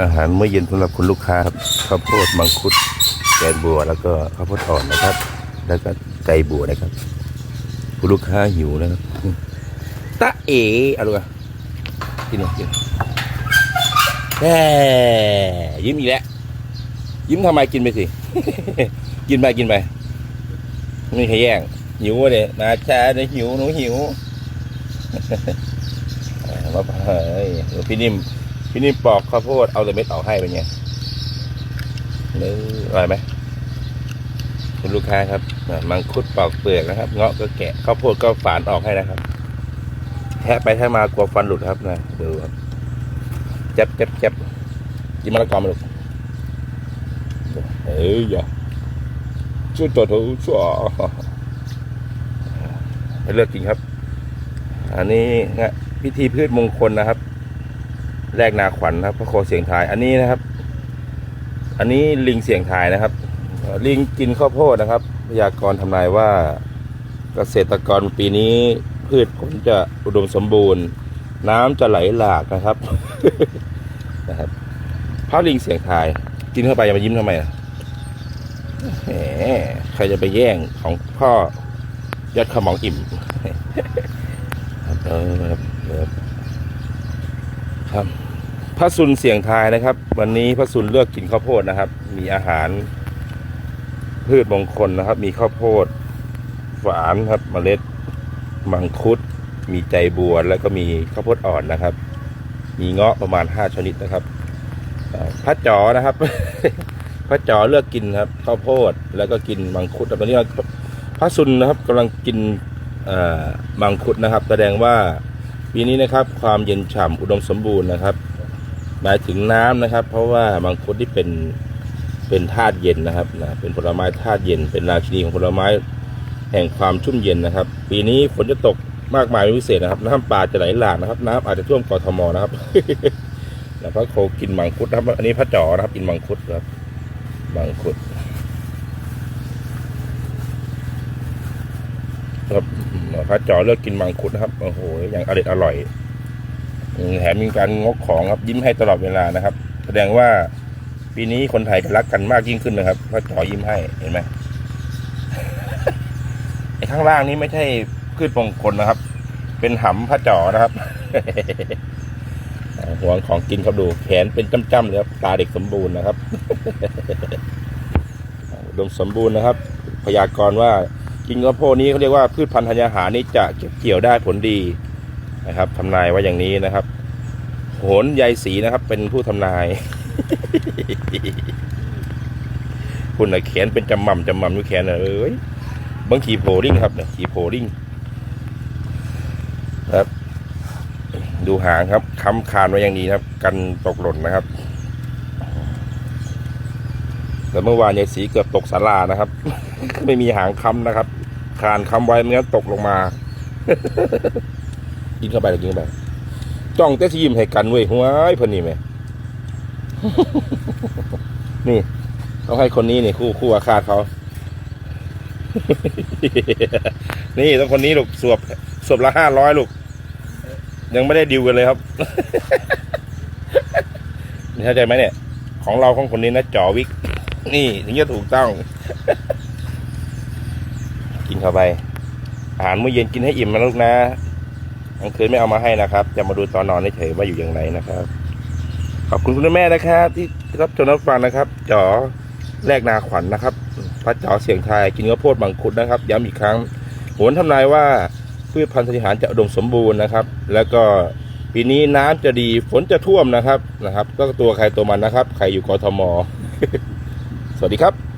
อาหารเมื้อเย็นสำหรับคุณลูกค้าครับข้าวโพดมังคุดแกงบัว แล้วก็ข้าวโพดอ่อนนะครับ แล้วก็ไก่บัวนะครับ คุณลูกค้าหิวนะครับตะเอ๋เอาลูกอะกินหน่อยกินแหมยิ้มอีกแล้วยิ้มทำไมกินไปสิกินไปกินไปไม่ใครแย่งหิวเนี่ยมาช้าเดี๋ยหิวหนูหิวมาเฮ้ยเดี๋ยวพี่นิ่ม พี่นิ่ปอกข้าวโพดเอาแต่เม็ดออกให้เป็นไงนี่อร่อยไหมคุณลูกค้าครับมังคุดปอกเปลือกนะครับ เงาะก็แกะข้าวโพดก็ฝานออกให้นะครับแทะไปแทะมากลัวฟันหลุดครับนะดูครับเจ็บเจ็บเจ็บกินมะละกอมาลูกเอ้ยอย่าช่วตัวถอะช่วให้เลือกกินครับ อันนี้นะพิธีพืชมงคลนะครับ แรกนาขวัญนะครับพระโคเสียงทายอันนี้นะครับ อันนี้ลิงเสียงทายนะครับ ลิงกินข้าวโพดนะครับพยากรณ์ทำนายว่าเกษตรกรปีนี้พืชผลจะอุดมสมบูรณ์ น้ำจะไหลหลากนะครับนะครับพระลิงเสียงทาย กินเข้าไปอย่ามายิ้มทำไมล่ะแหมใครจะไปแย่งของพ่อยอดขมองอิ่มครับครับ พระสุนเสียงทายนะครับ วันนี้พระสุนเลือกกินข้าวโพดนะครับ มีอาหาร พืชมงคลนะครับ มีข้าวโพดฝานครับเมล็ด มังคุด มีใจบัวแล้วก็มีข้าวโพดอ่อนนะครับ มีเงาะประมาณห้าชนิดนะครับพระจอนะครับ พระจอเลือกกินครับข้าวโพดแล้วก็กินมังคุดแต่ตอนนี้พระสุนนะครับกำลังกินมังคุดนะครับ แสดงว่าปีนี้นะครับ ความเย็นฉ่ำอุดมสมบูรณ์นะครับ หมายถึงน้ำนะครับ เพราะว่ามังคุดที่เป็นเป็นธาตุเย็นนะครับนะเป็นผลไม้ธาตุเย็น เป็นราชินีของผลไม้แห่งความชุ่มเย็นนะครับ ปีนี้ฝนจะตกมากมายเป็นพิเศษนะครับ น้ำป่าจะไหลหลากนะครับ น้ำอาจจะท่วมกทมนะครับแล้วพระโคกินมังคุดนะครับ อันนี้พระจ๋อนะครับ กินมังคุดครับมังคุดครับพระจอเลือกกินมังคุดนะครับโอ้โหอย่างอร่อยอร่อย แถมมีการงกของครับยิ้มให้ตลอดเวลานะครับ แสดงว่าปีนี้คนไทยรักกันมากยิ่งขึ้นนะครับพระจอยิ้มให้เห็นไหมไอ้ข้างล่างนี้ไม่ใช่พืชมงคลนะครับ เป็นหำพระจอนะครับห่วงของกินเขาดู แขนเป็นจ้ำๆเลยครับตาเด็กสมบูรณ์นะครับอุดมสมบูรณ์นะครับ พยากรณ์ว่ากินข้าวโพดนี้เขาเรียกว่าพืชพันธุ์ธัญญาหารนี้จะเก็บเกี่ยวได้ผลดี นะครับทำนายไว่าอย่างนี้นะครับ โหนใยศรีนะครับ เป็นผู้ทำนาย คุณนะแขนเป็นจำม่ำจำม่ำอยู่แขนน่ะเอ้ยบางขีโพลิ่งครับเนี่ยขีโพลิ่งครับ ดูหางครับค้ำคานไว้อย่างนี้นะครับ กันตกหล่นนะครับแต่เมื่อวานยายศรีเกือบตกศาลานะครับ ไม่มีหางค้ำนะครับ คานค้ำไว้ไม่งั้นตกลงมา กินเข้าไปเลยกินเข้าไปจ้องแต่ที่ยิ้มให้กันเว้ยหัวไอ้พนนี่ไหมนี่ต้องให้คนนี้นี่คู่คู่อาฆาตเขา นี่ต้องคนนี้ลูกสวบสวบละห้าร้อยลูก ยังไม่ได้ดิวกันเลยครับนี่เข้าใจไหมเนี่ย ของเราของคนนี้นะจอวิก นี่ถึงจะถูกต้อง กินเข้าไป อาหารมื้อเย็นกินให้อิ่มนะลูกนะ กลางคืนไม่เอามาให้นะครับ จะมาดูตอนนอนเฉยว่าอยู่อย่างไรนะครับ ขอบคุณคุณแม่นะครับ ที่รับชมรับฟังนะครับจ๋อแรกนาขวัญนะครับพระจ๋อเสียงไทยกินข้าวโพดมังคุดนะครับ ย้ำอีกครั้งโหนทำนายว่าพืชพันธุ์ธัญญาหารจะอุดมสมบูรณ์นะครับ แล้วก็ปีนี้น้ำจะดีฝนจะท่วมนะครับนะครับ ก็ตัวใครตัวมันนะครับ ใครอยู่กทม สวัสดีครับ